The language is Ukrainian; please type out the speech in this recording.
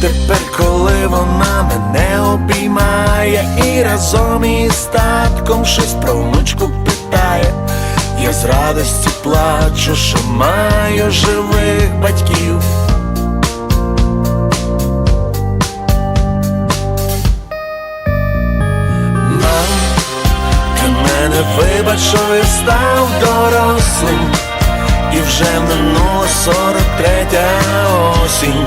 Тепер, коли вона мене обіймає і разом із татком щось про внучку питає, я з радості плачу, що маю живих батьків. Мам, вибач, що я став дорослим, і вже минула сорок третя осінь,